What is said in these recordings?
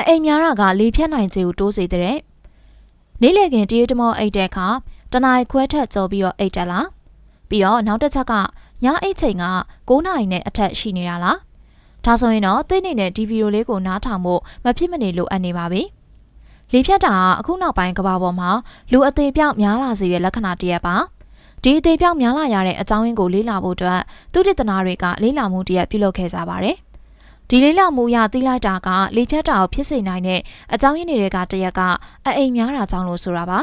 အအိမ်များတာကလေဖြတ်နိုင်ခြင်းကိုတိုးစေတဲ့နေ့လေခင်တရေတမောအိတ်တဲ့အခါတနင်္လာခွဲထက်ကြော်ပြီးတော့အိတ်တက်လားပြီးတော့နောက်တစ်ချက်ကညအိတ်ချိန်က9နာရီနဲ့အထက်ရှိနေတာလားဒါဆိုရင်တော့သိနေတဲ့ဒီဗီဒီယိုလေးကိုနားထောင်ဖို့မဖြစ်မနေလိုအပ်နေပါပြီလေဖြတ်တာကအခုနောက်ပိုင်းကမ္ဘာပေါ်မှာလူအသေးပြောက်များလာစေတဲ့လက္ခဏာတစ်ရပ်ပါဒီအသေးပြောက်များလာရတဲ့အကြောင်းရင်းကိုလေ့လာဖို့အတွက်သူတေသနာတွေကလေ့လာမှုတစ်ရပ်ပြုလုပ်ခဲ့ကြပါတယ် ဒီလေးလာမှုရသိလိုက်တာကလေဖြတ်တာကိုဖြစ်စေနိုင်တဲ့အကြောင်းရင်းတွေကတရက်ကအအိမ်များတာကြောင့်လို့ဆိုတာပါ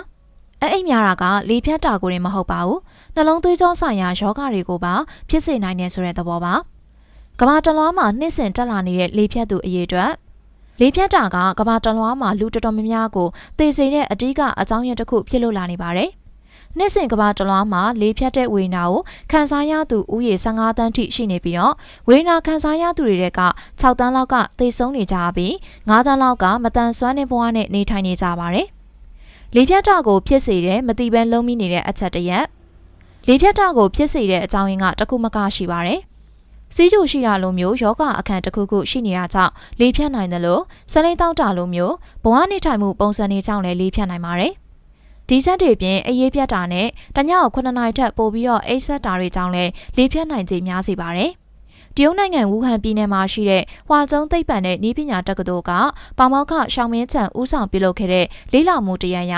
အအိမ်များတာကလေဖြတ်တာကိုရင်မဟုတ်ပါဘူးနှလုံးသွေးကြောဆိုင်ရာယောဂတွေကိုပါဖြစ်စေနိုင်တယ်ဆိုတဲ့သဘောပါကမ္ဘာတလွှားမှာနှစ်ဆင်တက်လာနေတဲ့လေဖြတ်သူအရေးအတွက်လေဖြတ်တာကကမ္ဘာတလွှားမှာလူတော်တော်များများကိုသေစေတဲ့အဓိကအကြောင်းရင်းတစ်ခုဖြစ်လို့လာနေပါတယ် နှစ်စဉ်ကမ္ဘာတလွှားမှာလေဖြတ်တဲ့ဝေဒနာကိုခံစားရသူဥယေ15တန်းထိရှိနေပြီးတော့ဝေဒနာခံစားရသူတွေက6တန်းလောက်ကသေဆုံးနေကြပြီး9တန်းလောက်ကမတန်ဆွမ်းတဲ့ဘဝနဲ့နေထိုင်နေကြပါတယ်။လေဖြတ်တာကိုဖြစ်စေတဲ့မတိပန်းလုံးမိနေတဲ့အချက်တရက်လေဖြတ်တာကိုဖြစ်စေတဲ့အကြောင်းရင်းကတခုမကရှိပါတယ်။စီးကျူရှိတာလိုမျိုးယောဂအခန့်တစ်ခုခုရှိနေတာကြောင့်လေဖြတ်နိုင်တယ်လို့စလိန်တောက်တာလိုမျိုးဘဝနေထိုင်မှုပုံစံတွေကြောင့်လည်းလေဖြတ်နိုင်ပါတယ်။ ဒီဆက်တွေပြင်အရေးပြတ်တာနဲ့တညကို9နာရီထက်ပိုပြီးတော့အိတ်ဆက်တာတွေကြောင့်လည်းလေဖြတ်နိုင်ခြင်းများစေပါတယ်။တရုတ်နိုင်ငံဝူဟန်ပြည်နယ်မှာရှိတဲ့ဟွာကျုံသိပ္ပံနဲ့ဤပညာတက္ကသိုလ်ကပါမောက္ခရှောင်းမင်းချန်ဦးဆောင်ပြုလုပ်ခဲ့တဲ့လေးလာမှုတရရ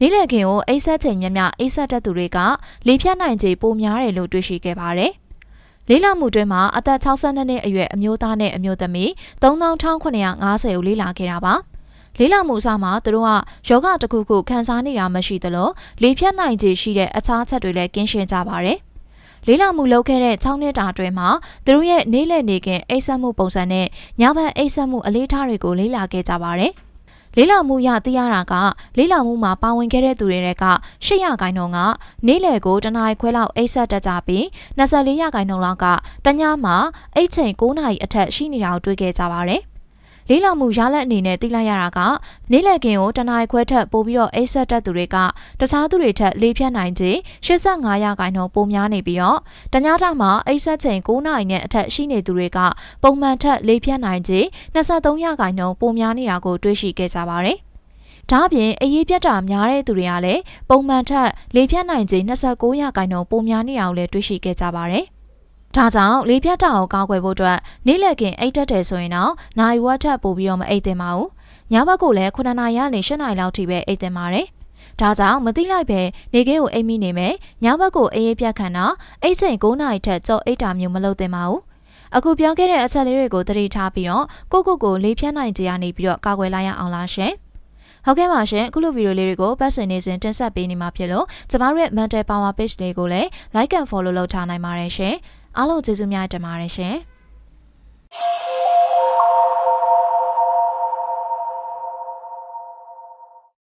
နေ့လည်ခင်ကိုအိတ်ဆက်ချိန်မြတ်မြအိတ်ဆက်တဲ့သူတွေကလေဖြတ်နိုင်ခြင်းပိုများတယ်လို့တွေ့ရှိခဲ့ပါတယ်။လေးလာမှုတွင်မှာအသက်62နှစ်အရွယ်အမျိုးသားနဲ့အမျိုးသမီး3950ကိုလေးလာခဲ့တာပါ။ လေးလာမှုအစားမှာသူတို့ကယောဂတစ်ခုခုခံစားနေတာမရှိသလိုလေဖြတ်နိုင်ခြေရှိတဲ့အခြားချက်တွေလည်းကင်းရှင်းကြပါတယ်။လေးလာမှုလုပ်ခဲ့တဲ့6နှစ်တာအတွင်းမှာသူတို့ရဲ့နေ့လည်နေခင်အိတ်ဆက်မှုပုံစံနဲ့ညဘက်အိတ်ဆက်မှုအလေးထားတွေကိုလေ့လာခဲ့ကြပါတယ်။လေးလာမှုရသိရတာကလေးလာမှုမှာပါဝင်ခဲ့တဲ့သူတွေက8ရာခိုင်နှုန်းကနေ့လယ်ကိုတနားခွဲလောက်အိတ်ဆက်တက်ကြပြီး24ရာခိုင်နှုန်းလောက်ကတညမှာအိတ်ချိန်9နာရီအထက်ရှိနေတာကိုတွေ့ခဲ့ကြပါတယ်။ လေးလာမှုရလက်အနေနဲ့သိလိုက်ရတာကနေ့လည်ကင်ကိုတနအီခွဲထက်ပိုပြီးတော့အိတ်ဆက်တက်သူတွေကတခြားသူတွေထက်လေးဖြတ်နိုင်ခြေ85ရာခိုင်နှုန်းပိုများနေပြီးတော့တညတာမှာအိတ်ဆက်ချိန်9နာရီနဲ့အထက်ရှိနေသူတွေကပုံမှန်ထက်လေးဖြတ်နိုင်ခြေ23ရာခိုင်နှုန်းပိုများနေတာကိုတွေ့ရှိခဲ့ကြပါတယ်။ဒါ့အပြင်အရေးပြတ်တာများတဲ့သူတွေကလည်းပုံမှန်ထက်လေဖြတ်နိုင်ခြင်း29ရာခိုင်နှုန်းပိုများနေတာကိုလည်းတွေ့ရှိခဲ့ကြပါတယ် ဒါကြောင့်လေပြတ်တာကိုကောက်ွယ်ဖို့အတွက်နေ့လည်ခင်အိတ်တက်တယ်ဆိုရင်တော့နိုင်ဝက်ထပ်ပို့ပြီးတော့မအိတ်သင့်ပါဘူး။ညဘက်ကိုလည်း9နာရီကနေ10နာရီလောက်ထိပဲအိတ်သင့်ပါတယ်။ဒါကြောင့်မသိလိုက်ပဲနေကင်းကိုအိတ်မိနေမယ်။ညဘက်ကိုအေးအေးပြတ်ခံတော့အိတ်ချိန်9နာရီထက်ကြော့အိတ်တာမျိုးမလုပ်သင့်ပါဘူး။အခုပြောခဲ့တဲ့အချက်လေးတွေကိုသတိထားပြီးတော့ကိုကိုကိုလေးဖြတ်နိုင်ကြရနေပြီးတော့ကာကွယ်လိုက်ရအောင်လားရှင်။ဟုတ်ကဲ့ပါရှင်အခုလိုဗီဒီယိုလေးတွေကိုပတ်စင်နေစဉ်တင်ဆက်ပေးနေမှာဖြစ်လို့ကျမတို့ရဲ့ Mental Power Page လေးကိုလည်း Like and Follow လုပ်ထားနိုင်ပါတယ်ရှင် အားလုံးကျေးဇူးများတင်ပါတယ်ရှင်။